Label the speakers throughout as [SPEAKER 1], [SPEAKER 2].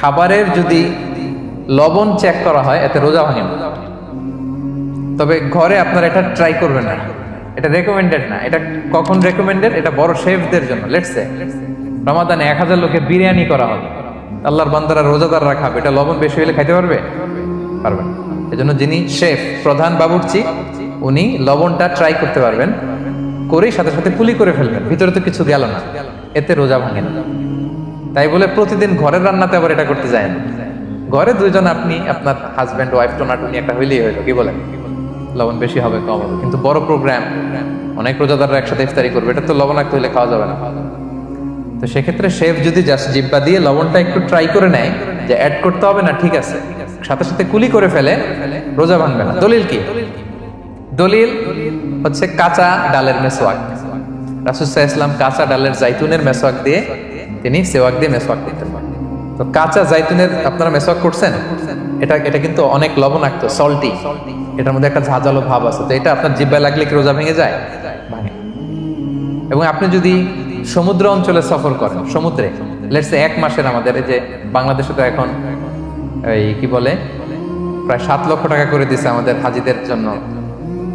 [SPEAKER 1] খাবারের যদি লবণ চেক করা হয়, এতে রোজা ভাঙে না। তবে ঘরে আপনারা এটা ট্রাই করবেন না। এটা রেকমেন্ডেড না। এটা কখন রেকমেন্ডেড এটা বড় শেফদের জন্য। লেটসে রমাদানে এক হাজার লোকে বিরিয়ানি করা হবে। আল্লাহর বান্দারা রোজাদাররা খাবে এটা লবণ বেশি হলে খাইতে পারবে? পারবে না। এজন্য যিনি শেফ প্রধান বাবুর্চি, উনি লবণটা ট্রাই করতে পারবেন। করেই সাথে সাথে পুলি করে ফেলবেন। ভিতরে তো কিছু গেল না। এতে রোজা ভাঙে না। তাই বলে প্রতিদিন ঘরের রান্নাতে আবার এটা করতে যায় না। ঘরে দুইজন আপনি, আপনার হাজব্যান্ড ওয়াইফ টোনাটুনি একটা হইলেই হইল, কি বলেন? লবণ বেশি হবে, কম হবে। কিন্তু বড় প্রোগ্রাম অনেক রোজাদাররা একসাথে ইফতারি করবে, এটা তো লবণাক্ত হইলে খাওয়া যাবে না। তো সেক্ষেত্রে শেফ যদি জাস্ট জিব্বা দিয়ে লবণটা একটু ট্রাই করে নেয়, যে অ্যাড করতে হবে না, ঠিক আছে। সাথে সাথে কুলি করে ফেলে, রোজা ভাঙবে না। দলিল কি? দলিল হচ্ছে কাঁচা ডালের মেসোয়াক। রাসুসাহ ইসলাম কাঁচা ডালের জাইতুনের মেসোয়াক দিয়ে তিনি সেওয়াক দিয়ে মেসওয়াক মেসোয়াক করতেন তো কাঁচা জাইতুনের আপনারা মেসোয়াক করছেন? এটা এটা কিন্তু অনেক লবণাক্ত সল্টি এটার মধ্যে একটা ঝাঁঝালো ভাব আছে। তো এটা আপনার জিব্বায় লাগলে কি রোজা ভেঙে যায়? ভাঙে। এবং আপনি যদি সমুদ্র অঞ্চলে সফর করেন, সমুদ্রে লেটসে এক মাসের আমাদের এই যে বাংলাদেশে তো এখন এই কি বলে? প্রায় সাত লক্ষ টাকা করে দিছে আমাদের হাজিদের জন্য।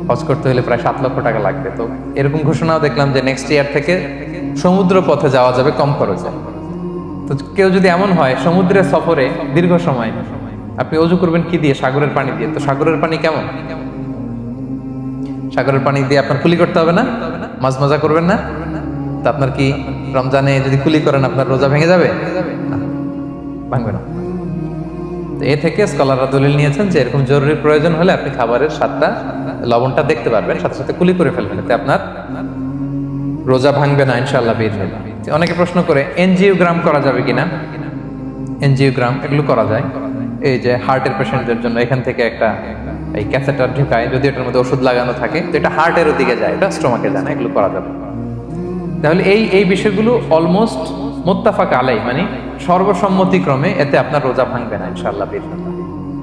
[SPEAKER 1] হজ করতে হলে প্রায় সাত লক্ষ টাকা লাগবে। তো এরকম ঘোষণাও দেখলাম যে নেক্সট ইয়ার থেকে সমুদ্র পথে যাওয়া যাবে কম খরচে। তো কেউ যদি এমন হয়, সমুদ্রের সফরে দীর্ঘ সময় আপনি অজু করবেন কি দিয়ে? সাগরের পানি দিয়ে। তো সাগরের পানি কেমন? সাগরের পানি দিয়ে আপনার কুলি করতে হবে না? মাছ মজা করবেন না? তা আপনার কি রমজানে যদি কুলি করেন, আপনার রোজা ভেঙে যাবে? ভাঙবে না। তো এ থেকে স্কলাররা দলিল নিয়েছেন যে এরকম জরুরি প্রয়োজন হলে আপনি খাবারের স্বাদটা লবণটা দেখতে পারবেন, সাথে সাথে কুলি করে ফেলবেন, এতে আপনার রোজা ভাঙবে না ইনশাল্লাহ বের অনেকে প্রশ্ন করে এনজিওগ্রাম করা যাবে কিনা এনজিওগ্রাম এগুলো করা যায়। এই যে হার্টের পেশেন্টদের জন্য এখান থেকে একটা, এই ক্যাসেটার ঢুকায়, যদি এটার মধ্যে ওষুধ লাগানো থাকে, তো এটা হার্টের দিকে যায়, এটা স্টোমাকে যায় না, এগুলো করা যাবে। তাহলে এই এই বিষয়গুলো অলমোস্ট মোত্তাফাক আলাই মানে সর্বসম্মতিক্রমে এতে আপনার রোজা ভাঙবে না, ইনশাআল্লাহ বিল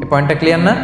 [SPEAKER 1] এই পয়েন্টটা ক্লিয়ার না?